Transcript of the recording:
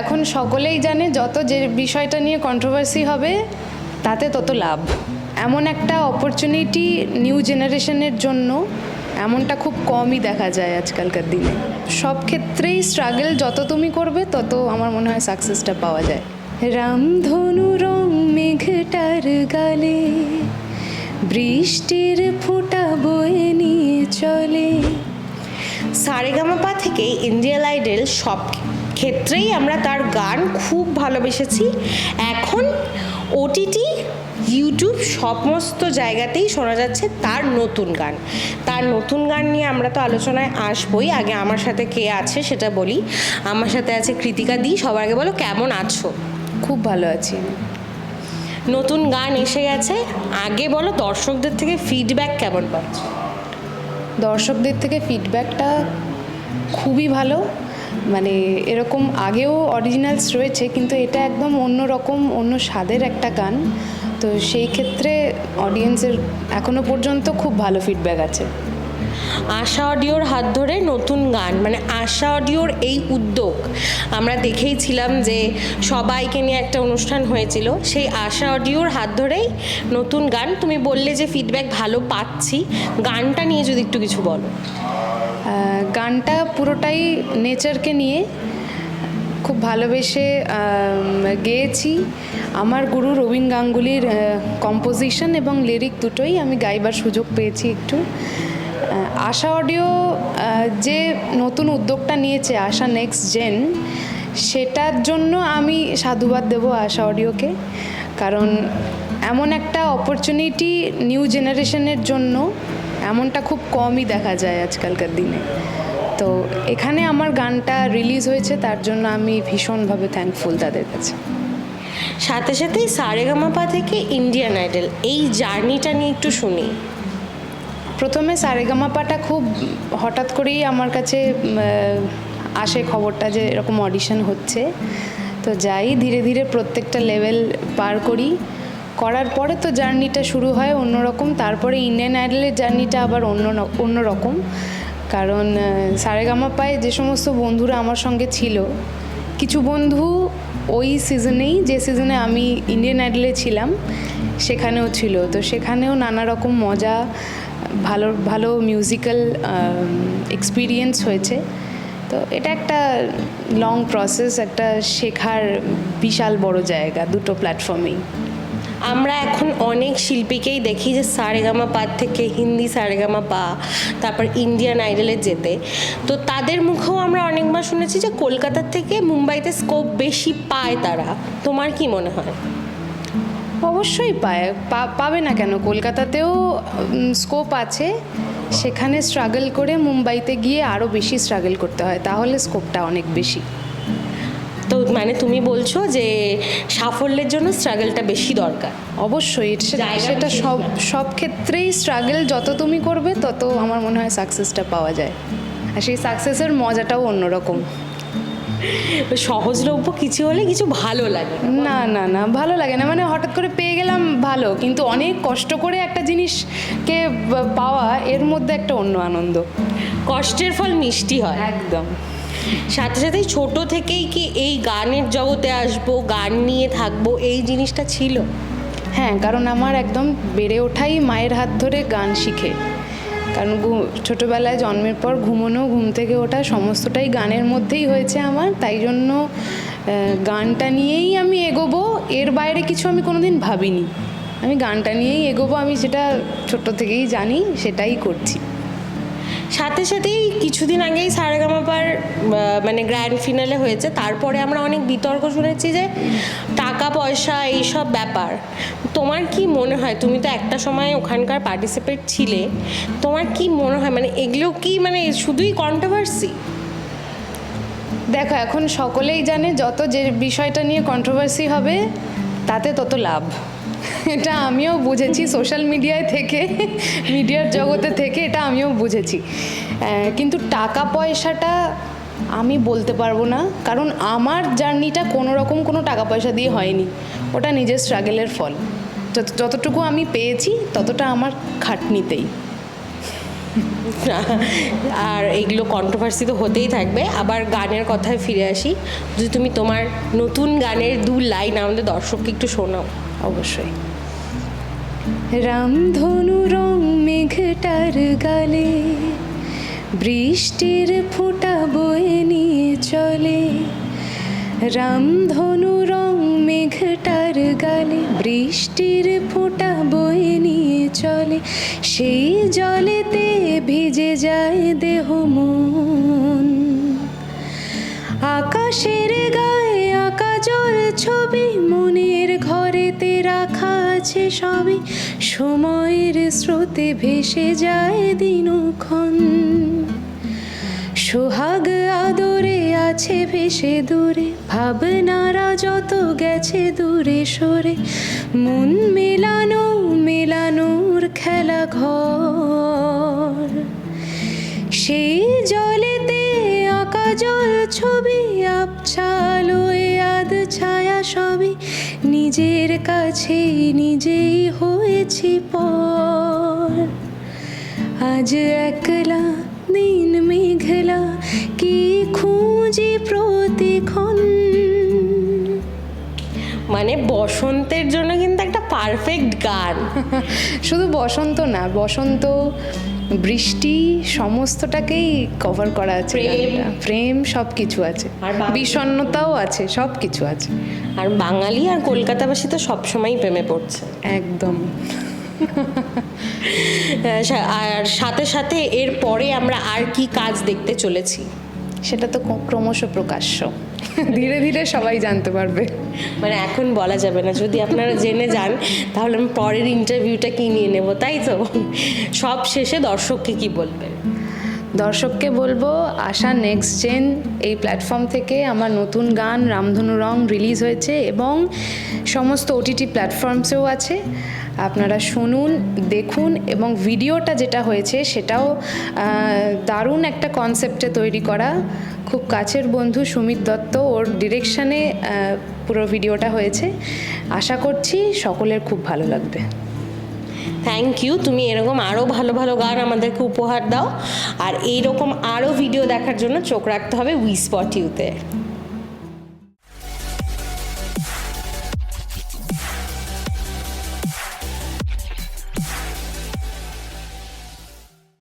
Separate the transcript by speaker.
Speaker 1: এখন সকলেই জানে যত যে বিষয়টা নিয়ে কন্ট্রোভার্সি হবে, তাতে তত লাভ। এমন একটা অপরচুনিটি নিউ জেনারেশনের জন্য এমনটা খুব কমই দেখা যায় আজকালকার দিনে। সব ক্ষেত্রেই স্ট্রাগল যত তুমি করবে, তত আমার মনে হয় সাকসেসটা পাওয়া যায়। রামধনু রং মেঘটার গালে, বৃষ্টির ফোঁটা বয়ে নিয়ে চলে।
Speaker 2: সারেগামাপা থেকে ইন্ডিয়ান আইডল সব ক্ষেত্রেই আমরা তার গান খুব ভালোবেসেছি। এখন ওটিটি ইউটিউব সমস্ত জায়গাতেই শোনা যাচ্ছে তার নতুন গান। তার নতুন গান নিয়ে আমরা তো আলোচনায় আসবই। আগে আমার সাথে কে আছে সেটা বলি। আমার সাথে আছে কৃতিকা দি। সবার আগে বলো কেমন আছো?
Speaker 1: খুব ভালো আছি।
Speaker 2: নতুন গান এসে গেছে। আগে বলো দর্শকদের থেকে ফিডব্যাক কেমন পাচ্ছ?
Speaker 1: দর্শকদের থেকে ফিডব্যাকটা খুবই ভালো। মানে এরকম আগেও অরিজিনালস রয়েছে, কিন্তু এটা একদম অন্য রকম, অন্য স্বাদের একটা গান। তো সেই ক্ষেত্রে অডিয়েন্সের এখনও পর্যন্ত খুব ভালো ফিডব্যাক আছে।
Speaker 2: আশা অডিওর হাত ধরে নতুন গান মানে আশা অডিওর এই উদ্যোগ, আমরা দেখেইছিলাম যে সবাইকে নিয়ে একটা অনুষ্ঠান হয়েছিল, সেই আশা অডিওর হাত ধরেই নতুন গান। তুমি বললে যে ফিডব্যাক ভালো পাচ্ছি, গানটা নিয়ে যদি একটু কিছু বলো।
Speaker 1: গানটা পুরোটাই নেচারকে নিয়ে খুব ভালোবেসে গেয়েছি। আমার গুরু রবীন গাঙ্গুলির কম্পোজিশন এবং লিরিক দুটোই আমি গাইবার সুযোগ পেয়েছি একটু। আশা অডিও যে নতুন উদ্যোগটা নিয়েছে আশা নেক্সট জেন সেটার জন্য আমি সাধুবাদ দেবো আশা অডিওকে কারণ এমন একটা অপরচুনিটি নিউ জেনারেশনের জন্য এমনটা খুব কমই দেখা যায় আজকালকার দিনে। তো এখানে আমার গানটা রিলিজ হয়েছে তার জন্য আমি ভীষণভাবে থ্যাঙ্কফুল তাদের কাছে।
Speaker 2: সাথে সাথেই সারেগামাপা থেকে ইন্ডিয়ান আইডল এই জার্নিটা নিয়ে একটু শুনি।
Speaker 1: প্রথমে সারেগামাপাটা খুব হঠাৎ করেই আমার কাছে আসে খবরটা যে এরকম অডিশন হচ্ছে। তো যাই ধীরে ধীরে প্রত্যেকটা লেভেল পার করি। করার পরে তো জার্নিটা শুরু হয় অন্যরকম। তারপরে ইন্ডিয়ান আইডলের জার্নিটা আবার অন্য অন্যরকম কারণ সারেগামাপায় যে সমস্ত বন্ধুরা আমার সঙ্গে ছিল, কিছু বন্ধু ওই সিজনেই যে সিজনে আমি ইন্ডিয়ান আইডলে ছিলাম, সেখানেও ছিল। তো সেখানেও নানা রকম মজা, ভালো ভালো মিউজিক্যাল এক্সপিরিয়েন্স হয়েছে। তো এটা একটা লং প্রসেস একটা শেখার বিশাল বড় জায়গা দুটো প্ল্যাটফর্মেই
Speaker 2: আমরা এখন অনেক শিল্পীকেই দেখি যে সারেগামা পা থেকে হিন্দি সারেগামা পা, তারপর ইন্ডিয়ান আইডলে যেতে। তো তাদের মুখেও আমরা অনেকবার শুনেছি যে কলকাতার থেকে মুম্বাইতে স্কোপ বেশি পায় তারা। তোমার কি মনে হয়?
Speaker 1: অবশ্যই পায়। পাবে না কেন? কলকাতাতেও স্কোপ আছে। সেখানে স্ট্রাগল করে মুম্বাইতে গিয়ে আরও বেশি স্ট্রাগল করতে হয়। তাহলে স্কোপটা অনেক বেশি।
Speaker 2: মানে তুমি বলছো যে সাফল্যের জন্য স্ট্রাগলটা বেশি দরকার।
Speaker 1: অবশ্যই সেটা সব সব ক্ষেত্রেই স্ট্রাগল যত তুমি করবে তত আমার মনে হয় সাকসেসটা পাওয়া যায়। আর সেই সাকসেসের মজাটাও অন্যরকম।
Speaker 2: সহজলভ্য কিছু হলে কিছু ভালো লাগে
Speaker 1: না না না ভালো লাগে না। মানে হঠাৎ করে পেয়ে গেলাম ভালো। কিন্তু অনেক কষ্ট করে একটা জিনিসকে পাওয়া এর মধ্যে একটা অন্য আনন্দ।
Speaker 2: কষ্টের ফল মিষ্টি হয়।
Speaker 1: একদম।
Speaker 2: সাথে সাথে ছোট থেকেই কি এই গানের জগতে আসব, গান নিয়ে থাকব, এই জিনিসটা ছিল?
Speaker 1: হ্যাঁ কারণ আমার একদম বেড়ে ওঠাই মায়ের হাত ধরে গান শিখে। কারণ ছোটবেলায় জন্মের পর ঘুমোনো, ঘুম থেকে ওঠা সমস্তটাই গানের মধ্যেই হয়েছে আমার। তাই জন্য গানটা নিয়েই আমি এগোবো। এর বাইরে কিছু আমি কোনোদিন ভাবিনি। আমি গানটা নিয়েই এগোবো, আমি সেটা ছোট থেকেই জানি, সেটাই করছি।
Speaker 2: সাথে সাথেই কিছুদিন আগেই সারেগামাপার মানে গ্র্যান্ড ফিনালে হয়েছে। তারপরে আমরা অনেক বিতর্ক শুনেছি যে টাকা, পয়সা, এইসব ব্যাপার। তোমার কি মনে হয়? তুমি তো একটা সময় ওখানকার পার্টিসিপেট ছিলে। তোমার কি মনে হয়? মানে এগুলো কি মানে শুধুই কন্ট্রোভার্সি
Speaker 1: দেখো, এখন সকলেই জানে যত যে বিষয়টা নিয়ে কন্ট্রোভার্সি হবে, তাতে তত লাভ। এটা আমিও বুঝেছি সোশ্যাল মিডিয়ায় থেকে মিডিয়ার জগতে থেকে এটা আমিও বুঝেছি। কিন্তু টাকা পয়সাটা আমি বলতে পারব না, কারণ আমার জার্নিটা কোনো রকম কোনো টাকা পয়সা দিয়ে হয়নি। ওটা নিজের স্ট্রাগলের ফল। যত, যতটুকু আমি পেয়েছি, ততটা আমার খাটনিতেই।
Speaker 2: আর এগুলো কন্ট্রোভার্সি তো হতেই থাকবে। আবার গানের কথায় ফিরে আসি। যদি তুমি তোমার নতুন গানের দু লাইন আমাদের দর্শককে একটু শোনাও।
Speaker 1: অবশ্যই। রামধনু রং মেঘটার গালে, বৃষ্টির ফোঁটা বয়ে নিয়ে চলে। রামধনু রং মেঘটার গালে, বৃষ্টির ফোঁটা বয়ে নিয়ে চলে। সেই জলেতে ভিজে যায় দেহ মন। আকাশের গায়ে আঁকা জল ছবি ঘরেতে রাখা আছে সবই। সময়ের স্রোতে ভেসে যায় দিনক্ষণ। সোহাগ আদরে আছে ভেসে দূরে। ভাবনারা যত গেছে দূরে সরে। মন মেলানো, মেলানোর খেলা ঘর। সেই জলেতে আঁকা জল ছবি আপছালোয় আদ ছায়া সবই। নিজের কাছেই নিজেই হয়েছি পর। আজ একলা দিন মেঘলা কি খুঁজি প্রতিক্ষণ?
Speaker 2: মানে বসন্তের জন্য কিন্তু একটা পারফেক্ট গান।
Speaker 1: শুধু বসন্ত না বসন্ত বৃষ্টি সমস্তটাকেই কভার করা আছে
Speaker 2: প্রেম।
Speaker 1: সব কিছু আছে।
Speaker 2: আর
Speaker 1: বিষণ্ণতাও আছে সব কিছু আছে।
Speaker 2: আর বাঙালি আর কলকাতাবাসী তো সবসময়ই প্রেমে পড়ছে।
Speaker 1: একদম।
Speaker 2: সা- আর সাথে সাথে এর পরে আমরা আর কি কাজ দেখতে চলেছি?
Speaker 1: সেটা তো ক্রমশ প্রকাশ্য। ধীরে ধীরে সবাই জানতে পারবে।
Speaker 2: মানে এখন বলা যাবে না যদি আপনারা জেনে যান তাহলে আমি পরের ইন্টারভিউটা কি নিয়ে নেব তাই তো? সব শেষে দর্শককে কি বলবেন?
Speaker 1: দর্শককে বলব আশা নেক্সট জেন এই প্ল্যাটফর্ম থেকে আমার নতুন গান রামধনু রং রিলিজ হয়েছে এবং সমস্ত ওটিটি প্ল্যাটফর্মসেও আছে। আপনারা শুনুন, দেখুন এবং ভিডিওটা যেটা হয়েছে সেটাও দারুণ একটা কনসেপ্টে তৈরি করা। খুব কাছের বন্ধু সুমিত দত্ত, ওর ডিরেকশানে পুরো ভিডিওটা হয়েছে। আশা করছি সকলের খুব ভালো লাগবে।
Speaker 2: থ্যাংক ইউ তুমি এরকম আরও ভালো ভালো গান আমাদেরকে উপহার দাও। আর এইরকম আরও ভিডিও দেখার জন্য চোখ রাখতে হবে উই স্পট ইউতে